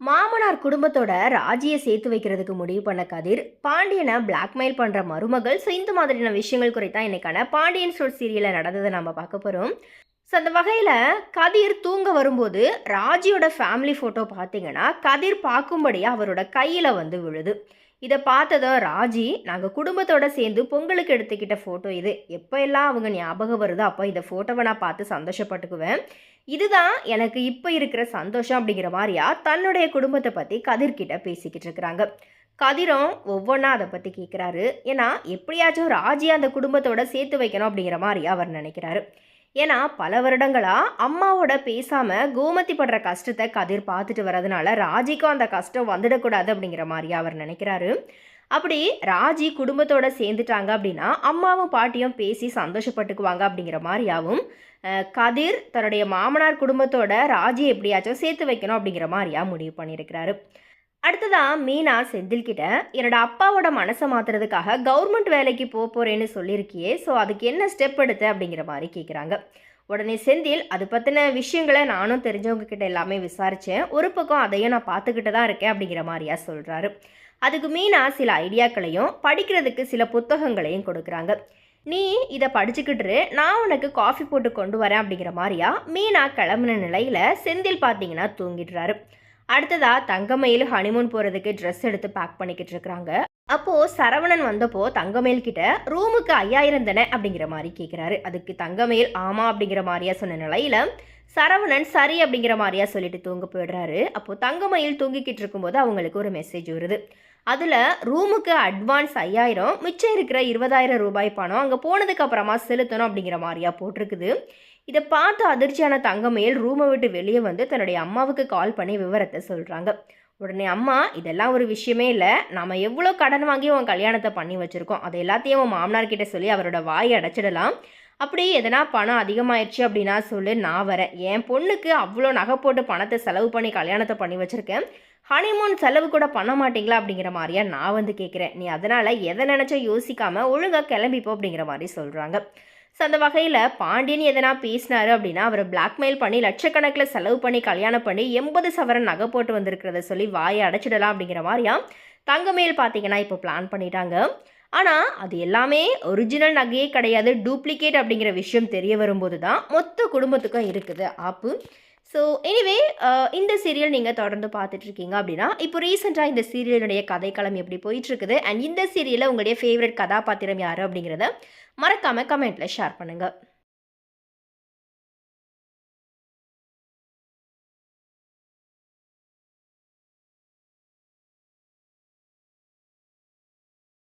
மாமனார் குடும்பத்தோட ராஜியை சேர்த்து வைக்கிறதுக்கு முடிவு பண்ண கதிர் பாண்டியனை பிளாக்மெயில் பண்ணுற மருமகள் ஸோ இந்த மாதிரியான விஷயங்கள் குறித்தான் இன்னைக்கான பாண்டியன் ஸ்டோர் சீரியலில் நடந்ததை நம்ம பார்க்க போகிறோம் ஸோ அந்த வகையில் கதிர் தூங்க வரும்போது ராஜியோட ஃபேமிலி ஃபோட்டோ பார்த்தீங்கன்னா கதிர் பார்க்கும்படியாக அவரோட கையில் வந்து விழுது. இதை பார்த்ததும் ராஜி நாங்கள் குடும்பத்தோட சேர்ந்து பொங்கலுக்கு எடுத்துக்கிட்ட ஃபோட்டோ இது. எப்போ எல்லாம் அவங்க ஞாபகம் வருதோ அப்போ இந்த ஃபோட்டோவை நான் பார்த்து சந்தோஷப்பட்டுக்குவேன். இதுதான் எனக்கு இப்போ இருக்கிற சந்தோஷம் அப்படிங்கிற மாதிரியா தன்னுடைய குடும்பத்தை பற்றி கதிர்கிட்ட பேசிக்கிட்டு இருக்கிறாங்க. கதிரும் ஒவ்வொன்றா அதை பற்றி கேட்குறாரு ஏன்னா எப்படியாச்சும் ராஜி அந்த குடும்பத்தோட சேர்த்து வைக்கணும் அப்படிங்கிற மாதிரியா அவர் நினைக்கிறாரு. ஏன்னா பல வருடங்களாக அம்மாவோட பேசாமல் கோமதி படுற கஷ்டத்தை கதிர் பார்த்துட்டு வரதுனால ராஜிக்கும் அந்த கஷ்டம் வந்துடக்கூடாது அப்படிங்கிற மாதிரி அவர் நினைக்கிறாரு. அப்படி ராஜி குடும்பத்தோட சேர்ந்துட்டாங்க அப்படின்னா அம்மாவும் பாட்டியும் பேசி சந்தோஷப்பட்டுக்குவாங்க அப்படிங்கிற மாதிரியாவும் கதிர் தன்னுடைய மாமனார் குடும்பத்தோட ராஜி எப்படியாச்சும் சேர்த்து வைக்கணும் அப்படிங்கிற மாதிரியா முடிவு பண்ணியிருக்கிறாரு. அடுத்ததா மீனா செந்தில்கிட்ட என்னோட அப்பாவோட மனசை மாத்துறதுக்காக கவர்மெண்ட் வேலைக்கு போக போறேன்னு சொல்லியிருக்கியே ஸோ அதுக்கு என்ன ஸ்டெப் எடுத்த? அப்படிங்கிற மாதிரி கேட்குறாங்க உடனே செந்தில் அது பற்றின விஷயங்களை நானும் தெரிஞ்சவங்க கிட்ட எல்லாமே விசாரித்தேன் ஒரு பக்கம் அதையும் நான் பார்த்துக்கிட்டு தான் இருக்கேன் அப்படிங்கிற மாதிரியா சொல்கிறாரு அதுக்கு மீனா சில ஐடியாக்களையும் படிக்கிறதுக்கு சில புத்தகங்களையும் கொடுக்குறாங்க. நீ இதை படிச்சுக்கிட்டு நான் உனக்கு காஃபி போட்டு கொண்டு வரேன் அப்படிங்கிற மாதிரியா மீனா கிளம்புன நிலையில் செந்தில் பார்த்தீங்கன்னா தூங்கிடுறாரு. அடுத்ததா தங்கமயில் ஹனிமூன் போகிறதுக்கு ட்ரெஸ் எடுத்து பேக் பண்ணிக்கிட்டு இருக்கிறாங்க. அப்போது சரவணன் வந்தப்போ தங்கமயில் கிட்ட ரூமுக்கு ஐயாயிரம் தானே? அப்படிங்கிற மாதிரி கேட்குறாரு அதுக்கு தங்கமயில் ஆமாம் அப்படிங்கிற மாதிரியா சொன்ன நிலையில சரவணன் சரி அப்படிங்கிற மாதிரியா சொல்லிட்டு தூங்க போயிடுறாரு. அப்போது தங்கமயில் தூங்கிக்கிட்டு இருக்கும்போது அவங்களுக்கு ஒரு மெசேஜ் வருது. அதில் ரூமுக்கு அட்வான்ஸ் ஐயாயிரம் மிச்சம் இருக்கிற இருபதாயிரம் ரூபாய் பணம் அங்கே போனதுக்கு அப்புறமா செலுத்தணும் அப்படிங்கிற மாதிரியா போட்டிருக்குது. இதை பார்த்து அதிர்ச்சியான தங்கமயில் ரூமை விட்டு வெளியே வந்து தன்னுடைய அம்மாவுக்கு கால் பண்ணி விவரத்தை சொல்கிறாங்க உடனே அம்மா இதெல்லாம் ஒரு விஷயமே இல்லை. நம்ம எவ்வளோ கடன் வாங்கி உன் கல்யாணத்தை பண்ணி வச்சுருக்கோம். அதை எல்லாத்தையும் உன் மாமனார்கிட்ட சொல்லி அவரோட வாயை அடைச்சிடலாம். அப்படி எதனா பணம் அதிகமாயிடுச்சு அப்படின்னா சொல்லு நான் வரேன். என் பொண்ணுக்கு அவ்வளோ நகை போட்டு பணத்தை செலவு பண்ணி கல்யாணத்தை பண்ணி வச்சுருக்கேன். ஹனிமூன் செலவு கூட பண்ண மாட்டீங்களா? அப்படிங்கிற மாதிரியா நான் வந்து கேட்குறேன் நீ அதனால் எதை நினச்சா யோசிக்காமல் ஒழுங்காக கிளம்பிப்போ அப்படிங்கிற மாதிரி சொல்கிறாங்க ஸோ அந்த வகையில் பாண்டியன் எதனா பேசினாரு அப்படின்னா அவரை பிளாக்மெயில் பண்ணி லட்சக்கணக்கில் செலவு பண்ணி கல்யாணம் பண்ணி எண்பது சவரன் நகை போட்டு வந்திருக்கிறத சொல்லி வாயை அடைச்சிடலாம் அப்படிங்கிற மாதிரியா? தங்கமேல் பார்த்தீங்கன்னா இப்போ பிளான் பண்ணிட்டாங்க. ஆனால் அது எல்லாமே ஒரிஜினல் நகையே கிடையாது டூப்ளிகேட் அப்படிங்கிற விஷயம் தெரிய வரும்போது தான் மொத்த குடும்பத்துக்கும் இருக்குது. ஆப்பு. ஸோ எனிவே uh, இந்த சீரியல் நீங்கள் தொடர்ந்து பார்த்துட்ருக்கீங்க அப்படின்னா இப்போ ரீசெண்டாக இந்த சீரியலுடைய கதைக்களம் எப்படி போயிட்டுருக்குது அண்ட் இந்த சீரியலில் உங்களுடைய ஃபேவரட் கதாபாத்திரம் யார் அப்படிங்கிறத மறக்காமல் கமெண்ட்டில் ஷேர் பண்ணுங்கள்